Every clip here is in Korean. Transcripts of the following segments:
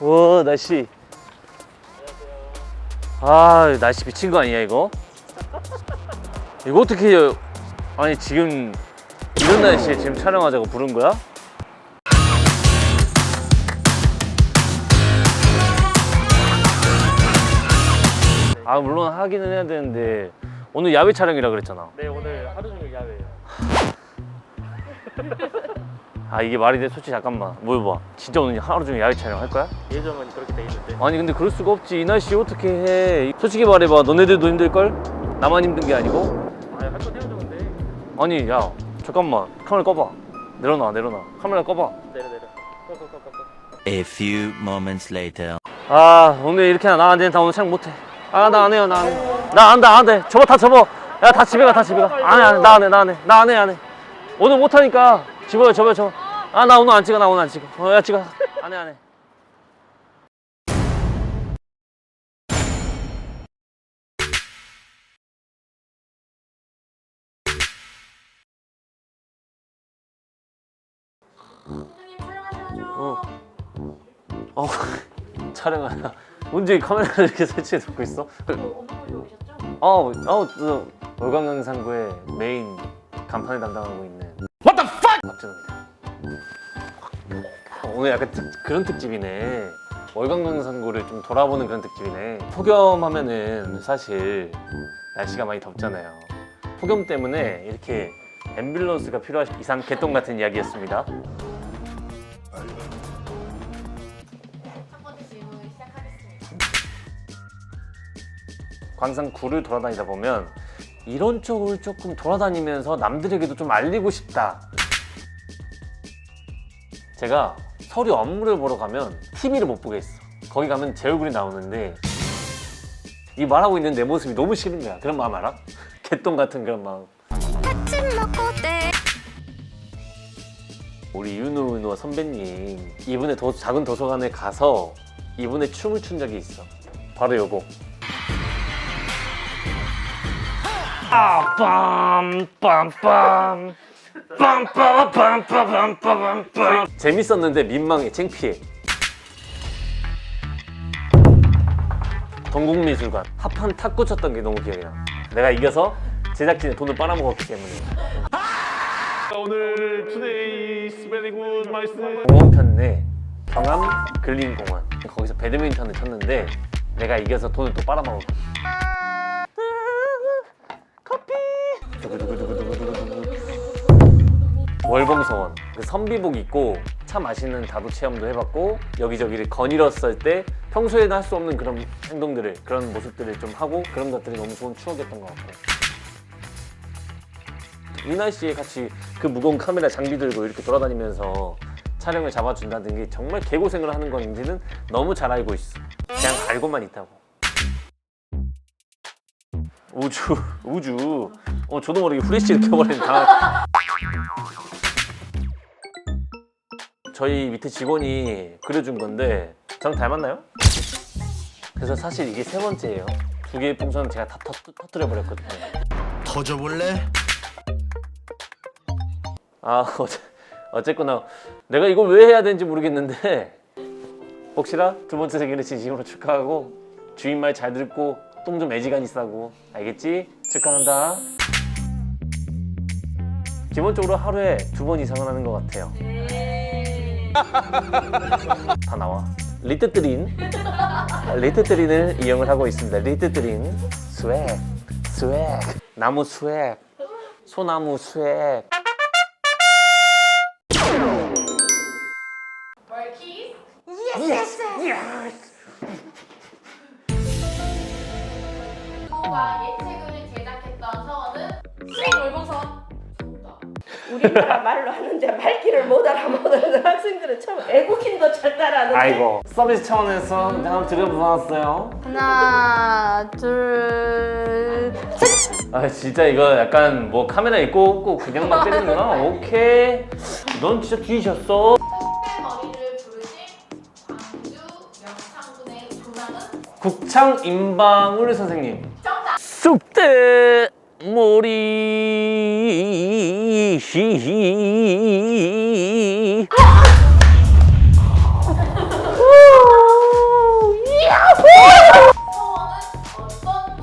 와 날씨 아 날씨 미친 거 아니야 이거? 이거 어떻게 해요? 아니 지금 이런 날씨에 지금 촬영하자고 부른 거야? 아 물론 하기는 해야 되는데 오늘 야외 촬영이라 그랬잖아 네 오늘 하루 종일 야외예요. 아 이게 말이 돼? 솔직히 잠깐만. 뭐 봐? 진짜 오늘 하루 종일 야외 촬영 할 거야? 예정은 그렇게 돼 있는데. 아니 근데 그럴 수가 없지. 이 날씨 어떻게 해? 솔직히 말해봐. 너네들도 힘들걸? 나만 힘든 게 아니고? 아할거 해야죠 근데. 아니 야 잠깐만. 카메라 꺼봐. 내려놔 내려놔. 카메라 꺼봐. 내려 내려. 꺼꺼꺼꺼꺼. A few moments later. 아 오늘 이렇게 나안 되는 다 오늘 촬영 못해. 아 나 안 해요 나 안 해. 나 안 돼 안돼. 접어 다 접어. 야 다 집에 가 다 집에 가안해 안해. 나 안 해 나 안 해 나 안 해 안 해. 오늘 못하니까 집어요 접어요 접어 아 나 오늘 안 찍어 나 오늘 안 찍어 어 야 찍어 안 해 안 해 어. 어 촬영하나 언제 카메라를 이렇게 설치해 놓고 있어? 어, 어, 그 월광강상구의 메인 간판을 담당하고 있는? 박준호입니다. 오늘 약간 특, 그런 특집이네. 월광강상구를 좀 돌아보는 그런 특집이네. 폭염하면은 사실 날씨가 많이 덥잖아요. 폭염 때문에 이렇게 앰뷸런스가 필요한 이상 개똥 같은 이야기였습니다. 광산구를 돌아다니다 보면 이런 쪽을 조금 돌아다니면서 남들에게도 좀 알리고 싶다. 제가 서류 업무를 보러 가면 TV를 못 보겠어. 거기 가면 제 얼굴이 나오는데 이 말하고 있는 내 모습이 너무 싫은 거야. 그런 마음 알아? 개똥 같은 그런 마음. 우리 윤호 윤호 선배님 이분의 도- 작은 도서관에 가서 이분의 춤을 춘 적이 있어. 바로 요거. 아, 빰, 빰, 빰. 빰, 빰, 빰, 빰, 빰, 빰, 빰. 재밌었는데 민망해, 창피해. 동국미술관 합판 탁구 쳤던 게 너무 기억이 나. 내가 이겨서 제작진의 돈을 빨아먹었기 때문에. 오늘 투데이 스베리 굿 말씀. 공원 편 내 경암 근린공원 거기서 배드민턴을 쳤는데 내가 이겨서 돈을 또 빨아먹었고 커피 두구두구두구두구두구 월봉서원 그 선비복 입고 차 마시는 다도 체험도 해봤고 여기저기를 거닐었을 때 평소에는 할 수 없는 그런 행동들을 그런 모습들을 좀 하고 그런 것들이 너무 좋은 추억이었던 것 같고 이 날씨에 같이 그 무거운 카메라 장비 들고 이렇게 돌아다니면서 촬영을 잡아준다는 게 정말 개고생을 하는 건지는 너무 잘 알고 있어. 그냥 알고만 있다고. 우주, 우주. 어, 저도 모르게 후레쉬를 켜버리는 다. 저희 밑에 직원이 그려준 건데 저랑 닮았나요? 그래서 사실 이게 세 번째예요. 두 개의 풍선은 제가 다 터, 터뜨려 버렸거든요. 터져볼래? 아 어째, 어쨌거나 내가 이걸 왜 해야 되는지 모르겠는데 혹시나 두 번째 생일을 진심으로 축하하고 주인 말 잘 듣고 똥 좀 애지간히 싸고 알겠지? 축하한다 기본적으로 하루에 두 번 이상은 하는 것 같아요 다 나와. 리트트린. 리트트린을 이용을 하고 있습니다. 리트트린. 스웩. 스웩. 나무 스웩. 소나무 스웩. 월키스 우리나라 말로 하는데 말귀를 못 알아먹는 학생들은 처음 애국힘도 잘 따라하는데 아이고 서비스 차원에서 한번 드려보았어요. 하나, 둘, 아 진짜 이거 약간 뭐 카메라 있고 없고 그냥만 때리는구나. 오케이. 넌 진짜 뒤졌어? 청대 머리를 부르신 광주 명창군의 조상은? 국창 임방울 선생님. 정답. 쑥대 머리 어떤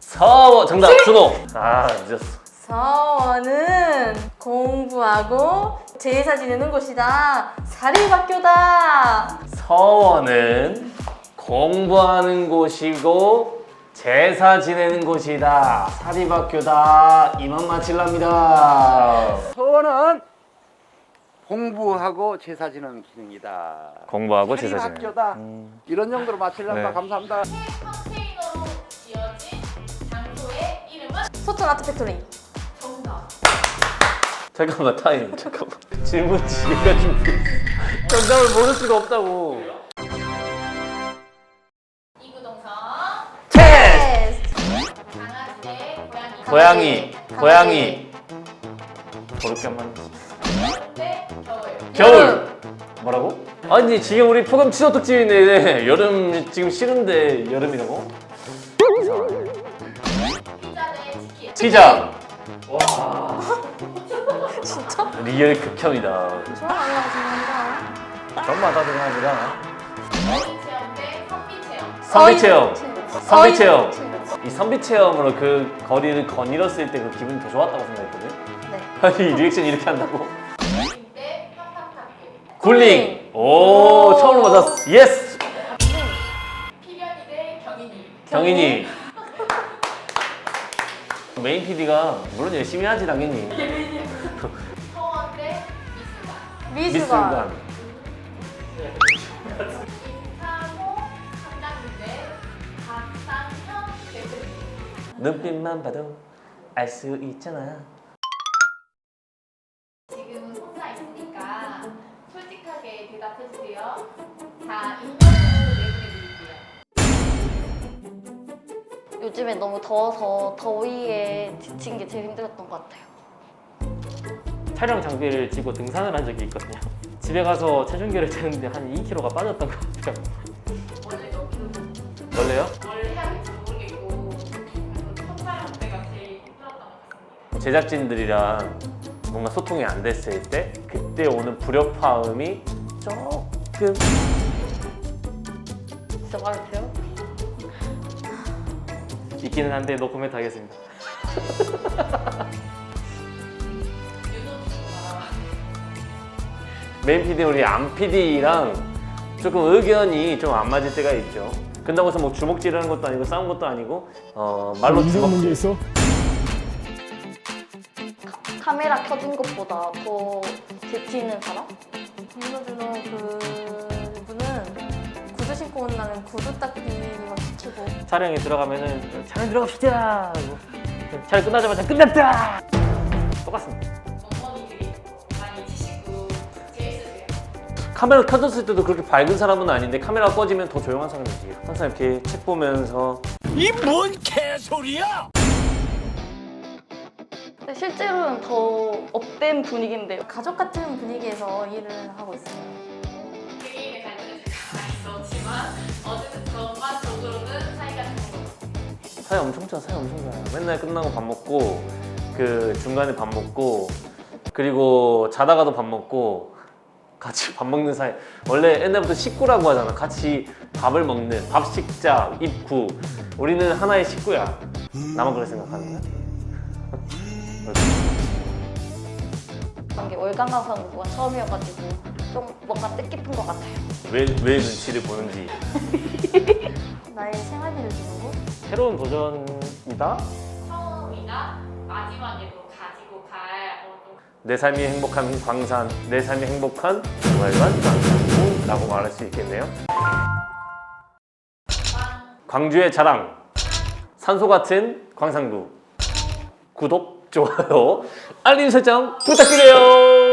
서워 정답 준호 아 늦었어 서원은 공부하고 제사 지내는 곳이다. 사립학교다. 서원은 공부하는 곳이고 제사 지내는 곳이다. 사립학교다. 이만 마칠랍니다. 서원은 공부하고 제사 지내는 기능이다. 공부하고 제사 지내는. 학교다. 이런 정도로 마치려니까 네. 감사합니다. 새 컨테이너로 지어진 장소의 이름은 소천 아트 팩토리. 정답. 잠깐만 타임 잠깐만 질문 지가 좀 정답을 모를 수가 없다고 고양이. 고양이 더럽게 한 번. 여름 대 겨울. 겨울 뭐라고? 아니 지금 우리 포감 취소 특집인데 여름 지금 싫은데 여름이라고? 피자. 피자 진짜? 리얼 극혐이다 좋아요. 감사합니다. 정말 다 생각합니다 어린 체험 대 선비 체험. 선비 체험 선비 체험. 이 선비 체험으로 그 거리를 거닐었을 때 그 기분이 더 좋았다고 생각했거든 네. 아니 리액션 이렇게 한다고? 굴링. 굴링 오 처음으로 맞았어 예스 피변이 대 경인이. 경인이 메인 PD가 물론 열심히 하지 당연히 서원 대 미술관. 미술관. 눈빛만 봐도 알 수 있잖아 지금은 혼자 있으니까 솔직하게 대답해 주세요. 자, 내보내 드릴게요. 요즘에 너무 더워서 더위에 지친 게 제일 힘들었던 것 같아요. 촬영 장비를 쥐고 등산을 한 적이 있거든요. 집에 가서 체중계를 재는데 한 2kg가 빠졌던 것 같아요. 원래 여기는 원래요? 제작진들이랑 뭔가 소통이 안 됐을 때 그때 오는 불협화음이 조금 진짜 말해도 돼요? 있기는 한데 노 코멘트 하겠습니다. 윤호도 알아. 메인 PD 우리 안 PD랑 조금 의견이 좀 안 맞을 때가 있죠. 근다고 해서 뭐 주먹질하는 것도 아니고 싸운 것도 아니고 어 말로 주먹질. 카메라 켜진 것보다 더 재치 있는 사람? 윤호준호 그분은 구두 신고 온다는 구두 닦기 막 시키고 촬영에 들어가면은 촬영 들어갑시다. 하고 촬영 끝나자마자 끝났다. 똑같습니다. 카메라 켜졌을 때도 그렇게 밝은 사람은 아닌데 카메라 꺼지면 더 조용한 사람이지. 항상 이렇게 책 보면서 이 뭔 개소리야! 근데 실제로는 더 업된 분위기인데 가족 같은 분위기에서 일을 하고 있어요. 되게 잘 들으실 있었지만 어쨌든 전반적으로는 사이가 좋은 것 같아요. 사이 엄청 좋아, 사이 엄청 좋아요. 맨날 끝나고 밥 먹고 그 중간에 밥 먹고 그리고 자다가도 밥 먹고 같이 밥 먹는 사이. 원래 옛날부터 식구라고 하잖아. 같이 밥을 먹는 밥 식자 입구. 우리는 하나의 식구야. 나만 그렇게 생각하는 거야? 그런 게 월간 강사구가 처음이어가지고 좀 뭔가 뜻깊은 것 같아요. 왜, 왜 눈치를 보는지. 나의 생활비를 주는 곳? 새로운 도전이다. 처음이자 마지막에도 가지고 갈 어떤 내 삶이 행복한 광산, 내 삶이 행복한 월간 광산구라고 말할 수 있겠네요. 빵 광주의 자랑, 산소 같은 광산구. 구독, 좋아요, 알림 설정 부탁드려요.